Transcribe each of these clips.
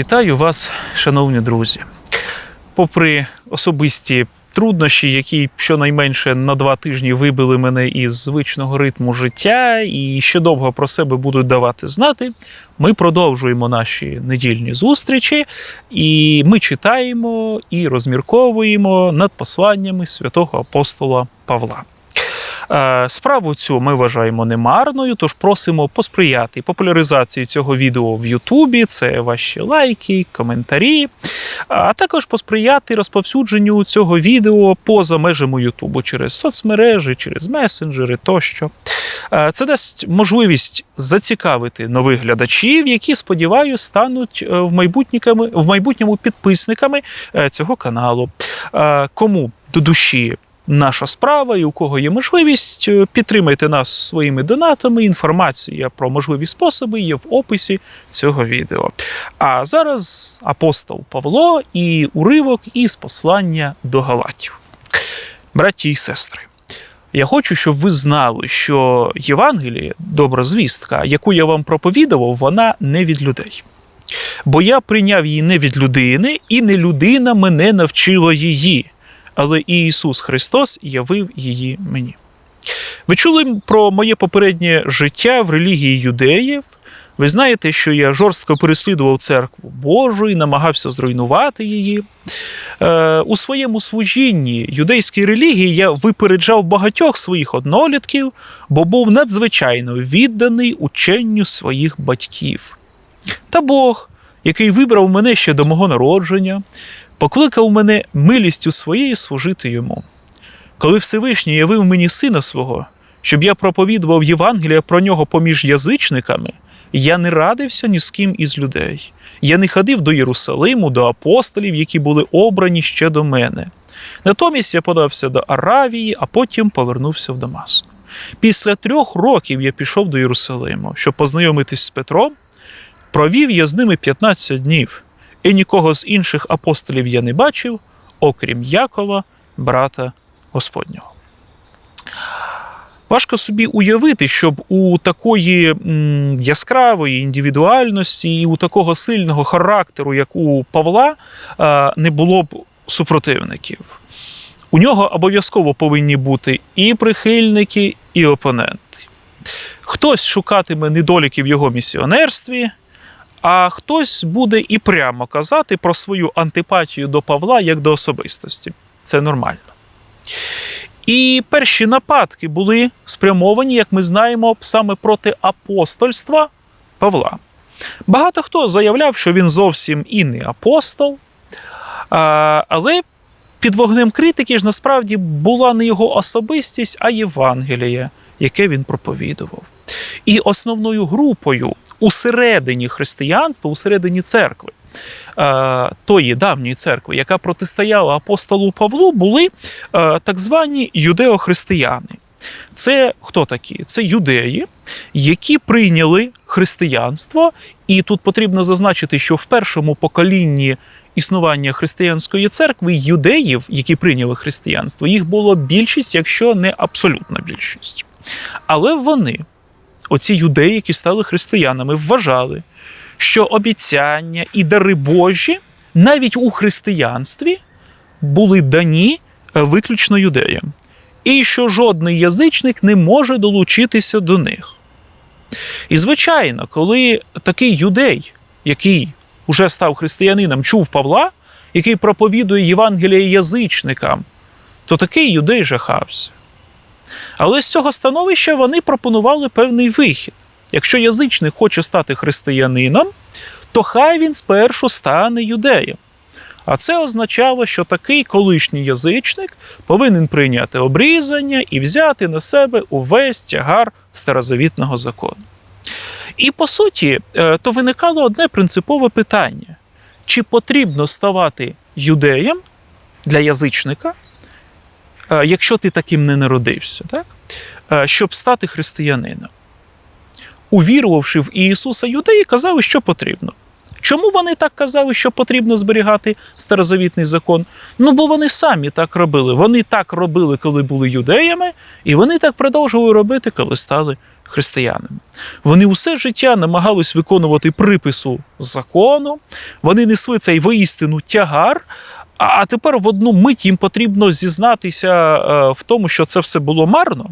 Вітаю вас, шановні друзі. Попри особисті труднощі, які щонайменше на два тижні вибили мене із звичного ритму життя і ще довго про себе будуть давати знати, ми продовжуємо наші недільні зустрічі, і ми читаємо і розмірковуємо над посланнями святого апостола Павла. Е, Справу цю ми вважаємо немарною, тож просимо посприяти популяризації цього відео в Ютубі. Це ваші лайки, коментарі, а також посприяти розповсюдженню цього відео поза межами Ютубу через соцмережі, через месенджери тощо. Е, Це дасть можливість зацікавити нових глядачів, які, сподіваюся, стануть е, в майбутньому, в майбутньому підписниками е, цього каналу. Е, Кому до душі наша справа, і у кого є можливість, е, підтримайте нас своїми донатами. Інформація про можливі способи є в описі цього відео. А зараз апостол Павло і уривок із послання до Галатів. Браті і сестри. Я хочу, щоб ви знали, що Євангеліє, добра звістка, яку я вам проповідував, вона не від людей. Бо я прийняв її не від людини, і не людина мене навчила її, але і Ісус Христос явив її мені. Ви чули про моє попереднє життя в релігії юдеїв. Ви знаєте, що я жорстко переслідував церкву Божу і намагався зруйнувати її. Е, у своєму служінні юдейській релігії я випереджав багатьох своїх однолітків, бо був надзвичайно відданий ученню своїх батьків. Та Бог, який вибрав мене ще до мого народження, покликав мене милістю своєю служити йому. Коли Всевишній явив мені сина свого, щоб я проповідував Євангелія про нього поміж язичниками, я не радився ні з ким із людей. Я не ходив до Єрусалиму, до апостолів, які були обрані ще до мене. Натомість я подався до Аравії, а потім повернувся в Дамаск. Після трьох років я пішов до Єрусалиму, щоб познайомитись з Петром. Провів я з ними 15 днів, і нікого з інших апостолів я не бачив, окрім Якова, брата Господнього. Важко собі уявити, щоб у такої яскравої індивідуальності і у такого сильного характеру, як у Павла, е, не було б супротивників. У нього обов'язково повинні бути і прихильники, і опоненти. Хтось шукатиме недоліків в його місіонерстві, а хтось буде і прямо казати про свою антипатію до Павла як до особистості. Це нормально. І перші нападки були спрямовані, як ми знаємо, саме проти апостольства Павла. Багато хто заявляв, що він зовсім і не апостол, але під вогнем критики ж насправді була не його особистість, а Євангеліє, яке він проповідував. І основною групою усередині християнства, усередині церкви, е, тої давньої церкви, яка протистояла апостолу Павлу, були е, так звані юдеохристияни. Це хто такі? Це юдеї, які прийняли християнство, і тут потрібно зазначити, що в першому поколінні існування християнської церкви юдеїв, які прийняли християнство, їх було більшість, якщо не абсолютна більшість. Але вони, оці юдеї, які стали християнами, вважали, що обіцяння і дари Божі навіть у християнстві були дані е, виключно юдеям, і що жодний язичник не може долучитися до них. І, звичайно, коли такий юдей, який уже став християнином, чув Павла, який проповідує Євангеліє язичникам, то такий юдей жахався. Але з цього становища вони пропонували певний вихід. Якщо язичник хоче стати християнином, то хай він спершу стане юдеєм. А це означало, що такий колишній язичник повинен прийняти обрізання і взяти на себе увесь тягар старозавітного закону. І по суті, е, то виникало одне принципове питання: чи потрібно ставати юдеєм для язичника, якщо ти таким не народився, так? Е, щоб стати християнином? Увірувавши в Ісуса, юдеї казали, що потрібно. Чому вони так казали, що потрібно зберігати старозавітний закон? Ну, бо вони самі так робили. Вони так робили, коли були юдеями, і вони так продовжували робити, коли стали християнами. Вони усе життя намагались виконувати припису закону, вони несли цей воістину тягар. А тепер в одну мить їм потрібно зізнатися е, в тому, що це все було марно.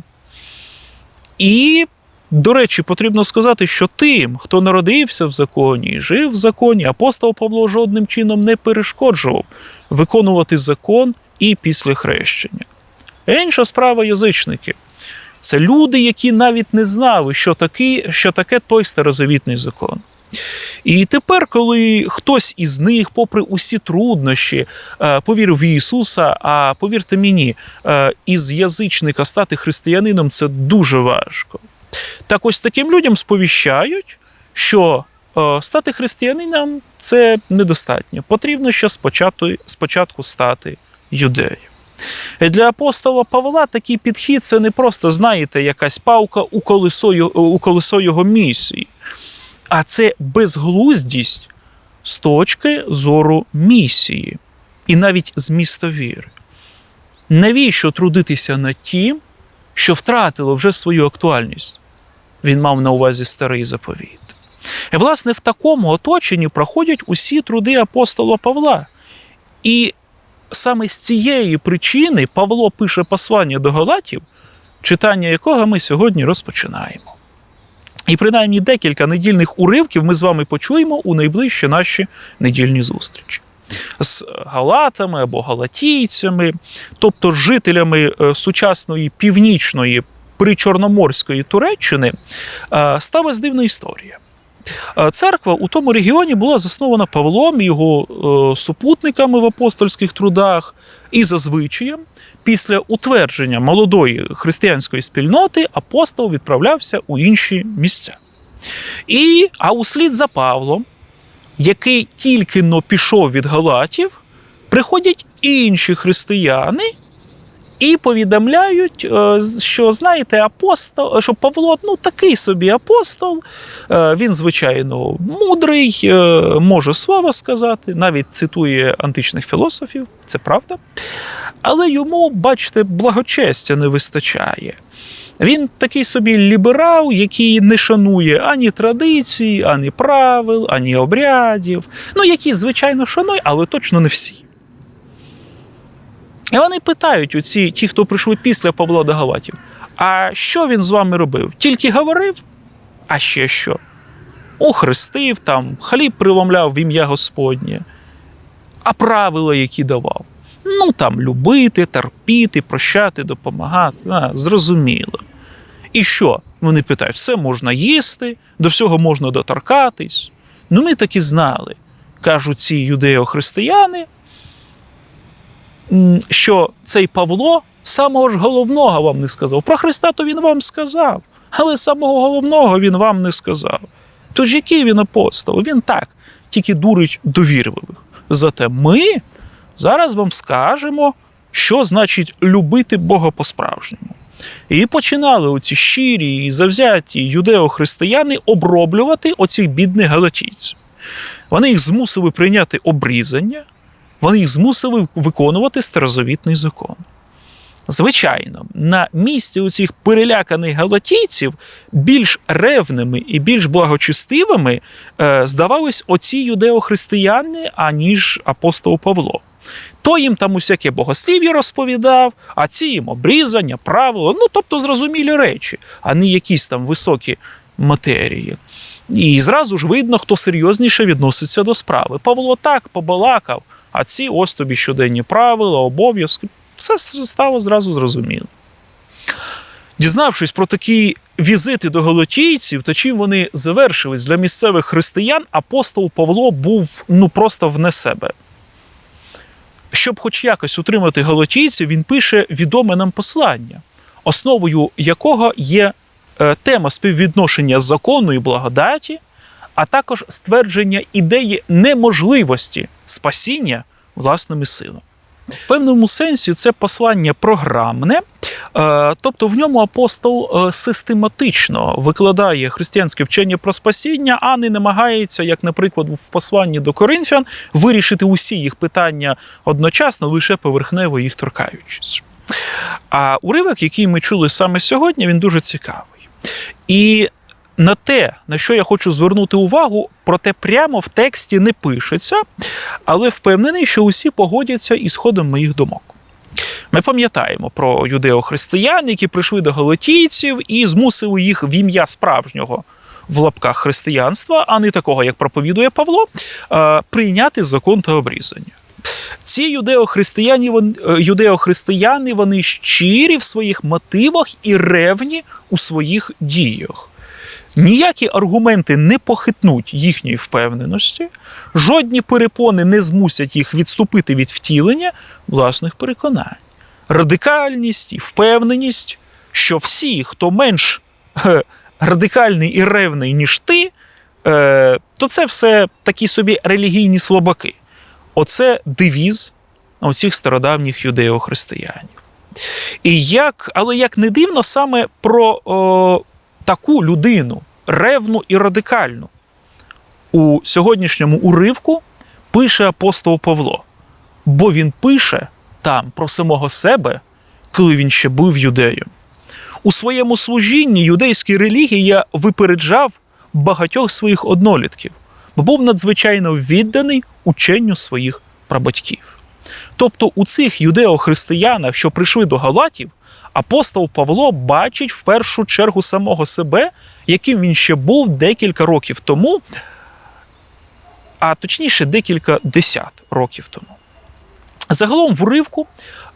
І, до речі, потрібно сказати, що тим, хто народився в законі і жив в законі, апостол Павло жодним чином не перешкоджував виконувати закон і після хрещення. Інша справа язичники. Це люди, які навіть не знали, що таке, що таке той старозавітний закон. І тепер, коли хтось із них, попри усі труднощі, е, повірив в Ісуса, а повірте мені, е, із язичника стати християнином це дуже важко. Так ось таким людям сповіщають, що е, стати християнином це недостатньо. Потрібно ще спочатку, спочатку стати юдеєм. Для апостола Павла такий підхід це не просто, знаєте, якась палка у колесо, у колесо його місії, а це безглуздість з точки зору місії і навіть з міста віри. Навіщо трудитися над тим, що втратило вже свою актуальність? Він мав на увазі старий заповіт. І, власне, в такому оточенні проходять усі труди апостола Павла. І саме з цієї причини Павло пише послання до Галатів, читання якого ми сьогодні розпочинаємо. І принаймні декілька недільних уривків ми з вами почуємо у найближчі наші недільні зустрічі. З галатами або галатійцями, тобто жителями е, сучасної північної причорноморської Туреччини, е, сталася дивна історія. Е, Церква у тому регіоні була заснована Павлом його супутниками в апостольських трудах, і за звичаєм, після утвердження молодої християнської спільноти апостол відправлявся у інші місця. І, а услід за Павлом, який тільки но пішов від Галатів, приходять інші християни і повідомляють, е, що знаєте, апостол, що Павло ну такий собі апостол. е, Він, звичайно, мудрий, е, може слово сказати, навіть цитує античних філософів, це правда. Але йому, бачите, благочестя не вистачає. Він такий собі ліберал, який не шанує ані традицій, ані правил, ані обрядів. Ну, які, звичайно, шанує, але точно не всі. І вони питають оці, ті, хто прийшли після Павла до Галатів, а що він з вами робив? Тільки говорив? А ще що? Охрестив, там, хліб приломляв в ім'я Господнє, а правила, які давав. Ну там любити, терпіти, прощати, допомагати. А, зрозуміло. І що? Вони питають: все можна їсти, до всього можна доторкатись. Ну, ми так і знали, кажуть ці юдео-християни, що цей Павло самого ж головного вам не сказав. Про Христа то він вам сказав, але самого головного він вам не сказав. Тож який він апостол? Він так, тільки дурить довірливих. Зате ми зараз вам скажемо, що значить любити Бога по-справжньому. І починали оці щирі і завзяті юдео-християни оброблювати оцих бідних галатійців. Вони їх змусили прийняти обрізання, вони їх змусили виконувати старозавітний закон. Звичайно, на місці у цих переляканих галатійців більш ревними і більш благочестивими е, здавались оці юдеохристияни, аніж апостол Павло. То їм там усяке богослів'я розповідав, а ці їм обрізання, правила, ну тобто зрозумілі речі, а не якісь там високі матерії. І зразу ж видно, хто серйозніше відноситься до справи. Павло так побалакав, а ці ось тобі щоденні правила, обов'язки. Все стало зразу зрозуміло. Дізнавшись про такі візити до галатійців та чим вони завершились для місцевих християн, апостол Павло був ну просто вне себе. Щоб хоч якось утримати галатійців, він пише відоме нам послання, основою якого є е, тема співвідношення закону і благодаті, а також ствердження ідеї неможливості спасіння власними силами. В певному сенсі це послання програмне, Е, Тобто в ньому апостол е, систематично викладає християнське вчення про спасіння, а не намагається, як, наприклад, в посланні до Коринфян, вирішити усі їх питання одночасно, лише поверхнево їх торкаючись. А уривок, який ми чули саме сьогодні, він дуже цікавий. І на те, на що я хочу звернути увагу, проте прямо в тексті не пишеться, але впевнений, що усі погодяться із ходом моїх думок. Ми пам'ятаємо про юдеохристиян, які прийшли до галатійців і змусили їх в ім'я справжнього в лапках християнства, а не такого, як проповідує Павло, прийняти закон та обрізання. Ці юдеохристияни, е, юдеохристияни вони щирі в своїх мотивах і ревні у своїх діях. Ніякі аргументи не похитнуть їхньої впевненості, жодні перепони не змусять їх відступити від втілення власних переконань. Радикальність і впевненість, що всі, хто менш е, радикальний і ревний, ніж ти, е, то це все такі собі релігійні слабаки. Оце девіз оцих стародавніх юдеохристиянів. І як, але як не дивно, саме про о, таку людину, ревну і радикальну, у сьогоднішньому уривку пише апостол Павло. Бо він пише там про самого себе, коли він ще був юдеєм. У своєму служінні юдейській релігії я випереджав багатьох своїх однолітків, бо був надзвичайно відданий ученню своїх прабатьків. Тобто у цих юдеохристиянах, що прийшли до Галатів, апостол Павло бачить в першу чергу самого себе, яким він ще був декілька років тому, а точніше декілька десят років тому. Загалом в уривку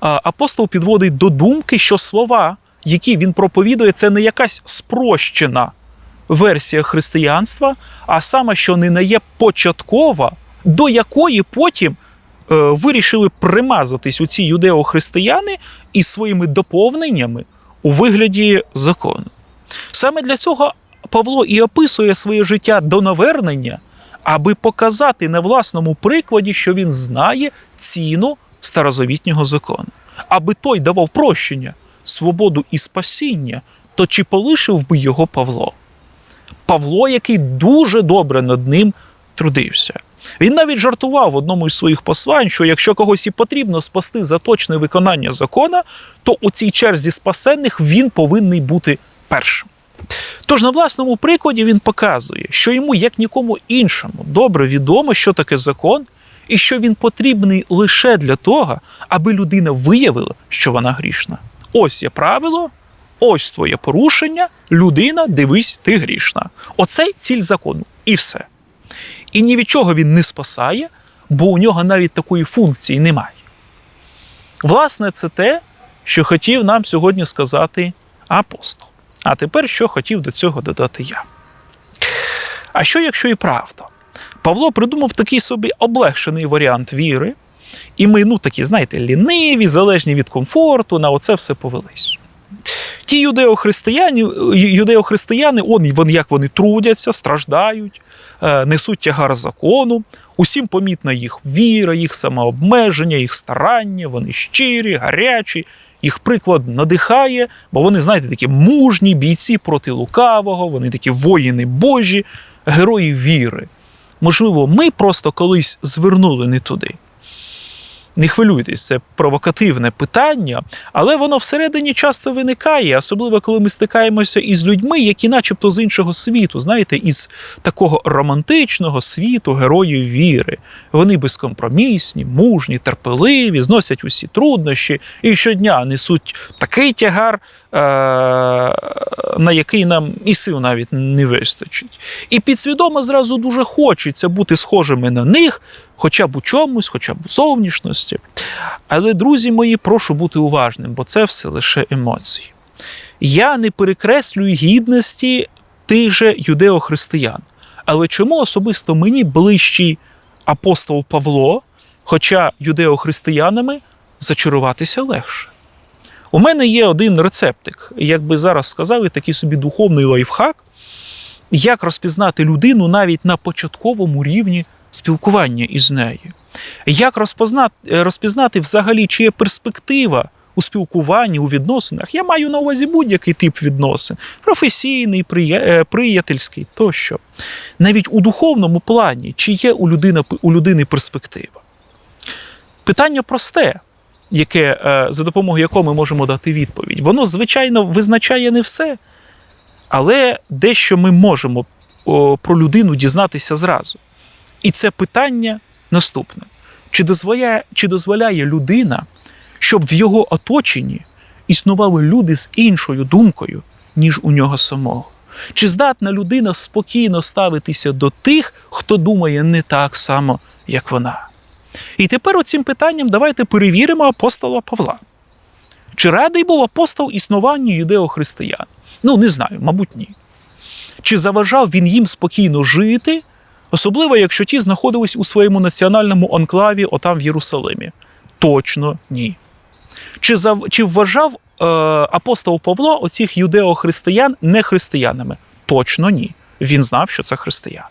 апостол підводить до думки, що слова, які він проповідує, це не якась спрощена версія християнства, а саме, що не є початкова, до якої потім е, вирішили примазатись у ці юдеохристияни із своїми доповненнями у вигляді закону. Саме для цього Павло і описує своє життя до навернення, аби показати на власному прикладі, що він знає ціну старозавітнього закону, аби той давав прощення, свободу і спасіння, то чи полишив би його Павло? Павло, який дуже добре над ним трудився. Він навіть жартував в одному із своїх послань, що якщо когось і потрібно спасти за точне виконання закона, то у цій черзі спасенних він повинний бути першим. Тож на власному прикладі він показує, що йому, як нікому іншому, добре відомо, що таке закон, і що він потрібний лише для того, аби людина виявила, що вона грішна. Ось є правило, ось твоє порушення, людина, дивись, ти грішна. Оце ціль закону, і все. І ні від чого він не спасає, бо у нього навіть такої функції немає. Власне, це те, що хотів нам сьогодні сказати апостол. А тепер що хотів до цього додати я. А що, якщо і правда? Павло придумав такий собі облегшений варіант віри, і ми, ну такі, знаєте, ліниві, залежні від комфорту, на оце все повелись. Ті юдеохристияни, юдеохристияни он, вон, як вони трудяться, страждають, е, несуть тягар закону. Усім помітна їх віра, їх самообмеження, їх старання, вони щирі, гарячі, їх приклад надихає, бо вони, знаєте, такі мужні бійці проти лукавого, вони такі воїни Божі, герої віри. Можливо, ми просто колись звернули не туди. Не хвилюйтесь, це провокативне питання, але воно всередині часто виникає, особливо коли ми стикаємося із людьми, які, начебто, з іншого світу, знаєте, із такого романтичного світу героїв віри. Вони безкомпромісні, мужні, терпеливі, зносять усі труднощі і щодня несуть такий тягар, е- на який нам і сил навіть не вистачить. І підсвідомо зразу дуже хочеться бути схожими на них, хоча б у чомусь, хоча б у зовнішності. Але, друзі мої, прошу бути уважним, бо це все лише емоції. Я не перекреслюю гідності тих же юдеохристиян. Але чому особисто мені ближчий апостол Павло, хоча юдеохристиянами зачаруватися легше? У мене є один рецептик, як би зараз сказали, такий собі духовний лайфхак, як розпізнати людину навіть на початковому рівні спілкування із нею. Як розпознати, розпізнати взагалі, чи є перспектива у спілкуванні, у відносинах. Я маю на увазі будь-який тип відносин: професійний, е, приятельський тощо. Навіть у духовному плані, чи є у людини, у людини перспектива. Питання просте, яке, е, за допомогою якого ми можемо дати відповідь. Воно, звичайно, визначає не все, але дещо ми можемо про людину дізнатися зразу. І це питання наступне: чи дозволяє, чи дозволяє людина, щоб в його оточенні існували люди з іншою думкою, ніж у нього самого? Чи здатна людина спокійно ставитися до тих, хто думає не так само, як вона? І тепер оцим питанням давайте перевіримо апостола Павла. Чи радий був апостол існуванню юдеохристиян? Ну, не знаю, мабуть, ні. Чи заважав він їм спокійно жити, особливо якщо ті знаходились у своєму національному анклаві, отам в Єрусалимі? Точно ні. Чи, зав... Чи вважав е, апостол Павло оцих юдеохристиян не християнами? Точно ні. Він знав, що це християни.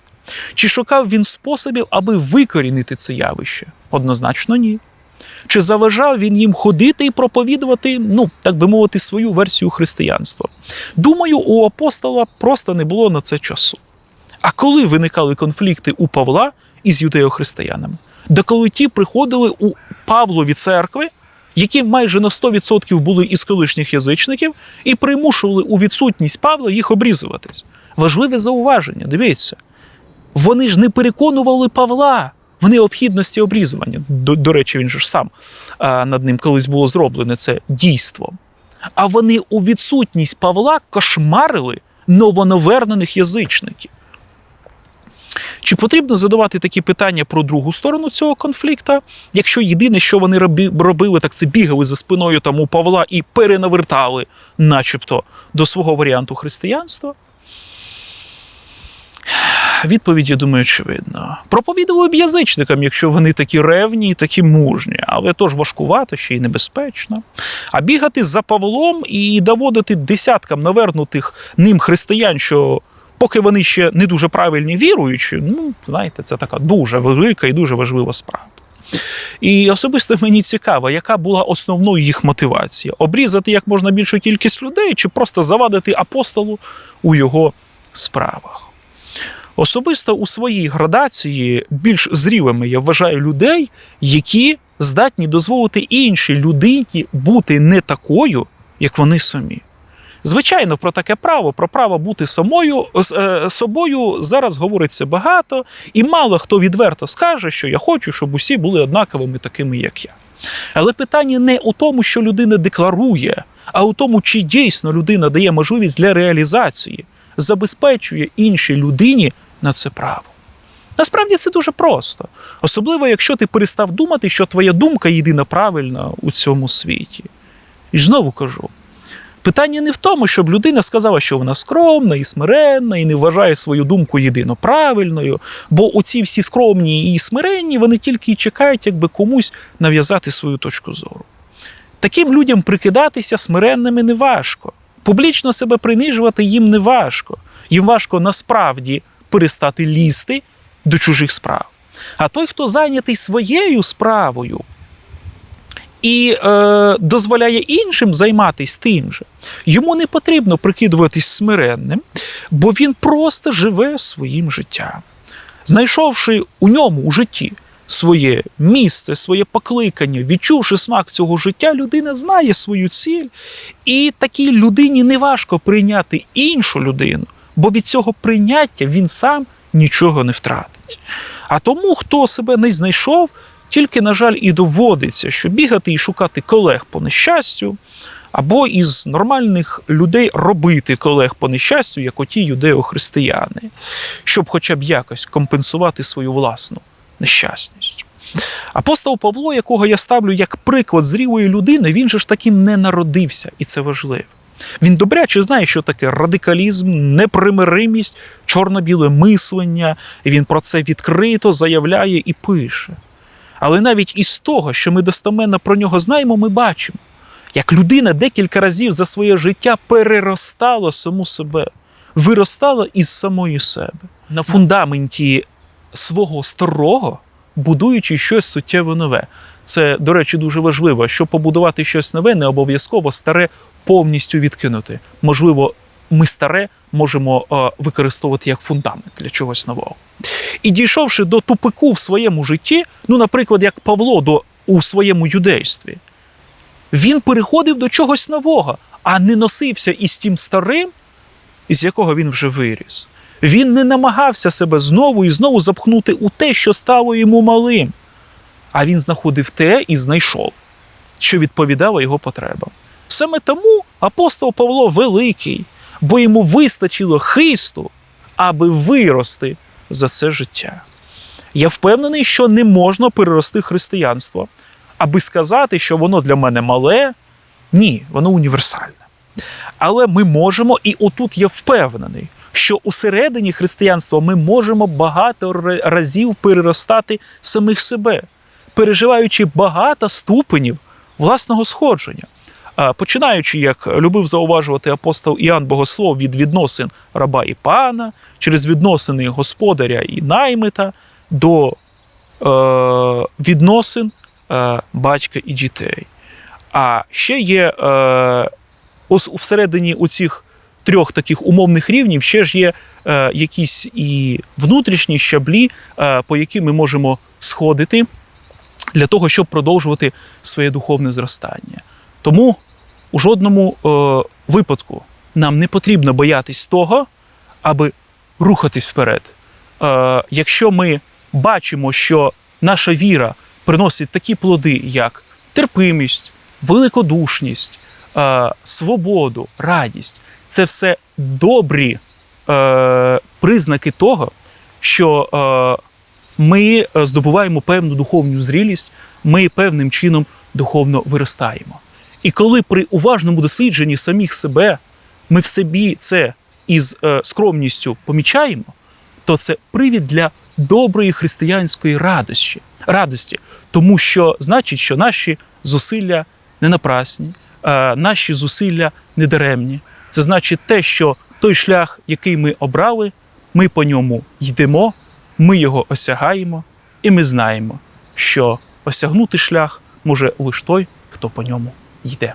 Чи шукав він способів, аби викорінити це явище? Однозначно ні. Чи заважав він їм ходити і проповідувати, ну, так би мовити, свою версію християнства? Думаю, у апостола просто не було на це часу. А коли виникали конфлікти у Павла із юдеохристиянами? Да коли ті приходили у Павлові церкви, які майже на 100% були із колишніх язичників, і примушували у відсутність Павла їх обрізуватись. Важливе зауваження, дивіться. Вони ж не переконували Павла в необхідності обрізування. До, до речі, він же ж сам а, над ним колись було зроблене це дійство. А вони у відсутність Павла кошмарили новонавернених язичників. Чи потрібно задавати такі питання про другу сторону цього конфлікту, якщо єдине, що вони роби- робили, так це бігали за спиною там у Павла і перенавертали, начебто, до свого варіанту християнства? Відповідь, я думаю, очевидно. Проповідували б язичникам, якщо вони такі ревні і такі мужні, але то ж важкувато ще й небезпечно. А бігати за Павлом і доводити десяткам навернутих ним християн, що поки вони ще не дуже правильні віруючі, ну, знаєте, це така дуже велика і дуже важлива справа. І особисто мені цікаво, яка була основною їх мотивація: обрізати як можна більшу кількість людей, чи просто завадити апостолу у його справах. Особисто у своїй градації більш зрілими я вважаю людей, які здатні дозволити іншій людині бути не такою, як вони самі. Звичайно, про таке право, про право бути самою е, собою зараз говориться багато, і мало хто відверто скаже, що я хочу, щоб усі були однаковими такими, як я. Але питання не у тому, що людина декларує, а у тому, чи дійсно людина дає можливість для реалізації, забезпечує іншій людині на це право. Насправді це дуже просто, особливо якщо ти перестав думати, що твоя думка єдина правильна у цьому світі. І знову кажу: питання не в тому, щоб людина сказала, що вона скромна і смиренна, і не вважає свою думку єдино правильною, бо оці всі скромні і смиренні, вони тільки й чекають, якби комусь нав'язати свою точку зору. Таким людям прикидатися смиренними не важко. Публічно себе принижувати їм не важко. Їм важко насправді перестати лізти до чужих справ. А той, хто зайнятий своєю справою і е, дозволяє іншим займатися тим же, йому не потрібно прикидуватись смиренним, бо він просто живе своїм життям. Знайшовши у ньому у житті своє місце, своє покликання, відчувши смак цього життя, людина знає свою ціль, і такій людині не важко прийняти іншу людину, бо від цього прийняття він сам нічого не втратить. А тому, хто себе не знайшов, тільки, на жаль, і доводиться, що бігати і шукати колег по нещастю, або із нормальних людей робити колег по нещастю, як оті юдеохристияни, щоб хоча б якось компенсувати свою власну нещасність. Апостол Павло, якого я ставлю як приклад зрілої людини, він же ж таким не народився, і це важливо. Він добряче знає, що таке радикалізм, непримиримість, чорно-біле мислення. І він про це відкрито заявляє і пише. Але навіть із того, що ми достеменно про нього знаємо, ми бачимо, як людина декілька разів за своє життя переростала саму себе, виростала із самої себе на фундаменті свого старого, будуючи щось суттєво нове. це, до речі, дуже важливо. Щоб побудувати щось нове, не обов'язково старе повністю відкинути. Можливо, ми старе можемо е, використовувати як фундамент для чогось нового. І дійшовши до тупику в своєму житті, ну, наприклад, як Павло до, у своєму юдействі, він переходив до чогось нового, а не носився із тим старим, із якого він вже виріс. Він не намагався себе знову і знову запхнути у те, що стало йому малим. А він знаходив те і знайшов, що відповідало його потребам. Саме тому апостол Павло великий, бо йому вистачило хисту, аби вирости за це життя. Я впевнений, що не можна перерости християнство, аби сказати, що воно для мене мале. Ні, воно універсальне. Але ми можемо, і отут я впевнений, що усередині християнства ми можемо багато разів переростати самих себе, переживаючи багато ступенів власного сходження. А, Починаючи, як любив зауважувати апостол Іоанн Богослов від відносин раба і пана, через відносини господаря і наймита до е, відносин е, батька і дітей. А ще є е, ос- всередині у цих трьох таких умовних рівнів ще ж є е, якісь і внутрішні щаблі, е, по яким ми можемо сходити для того, щоб продовжувати своє духовне зростання. Тому у жодному е, випадку нам не потрібно боятись того, аби рухатись вперед. Е, якщо ми бачимо, що наша віра приносить такі плоди, як терпимість, великодушність, е, свободу, радість, це все добрі е, признаки того, що е, ми е, здобуваємо певну духовну зрілість, ми певним чином духовно виростаємо. І коли при уважному дослідженні самих себе ми в собі це із е, скромністю помічаємо, то це привід для доброї християнської радості, радості, тому що значить, що наші зусилля не напрасні, е, наші зусилля не даремні. Це значить те, що той шлях, який ми обрали, ми по ньому йдемо, ми його осягаємо, і ми знаємо, що осягнути шлях може лише той, хто по ньому йде.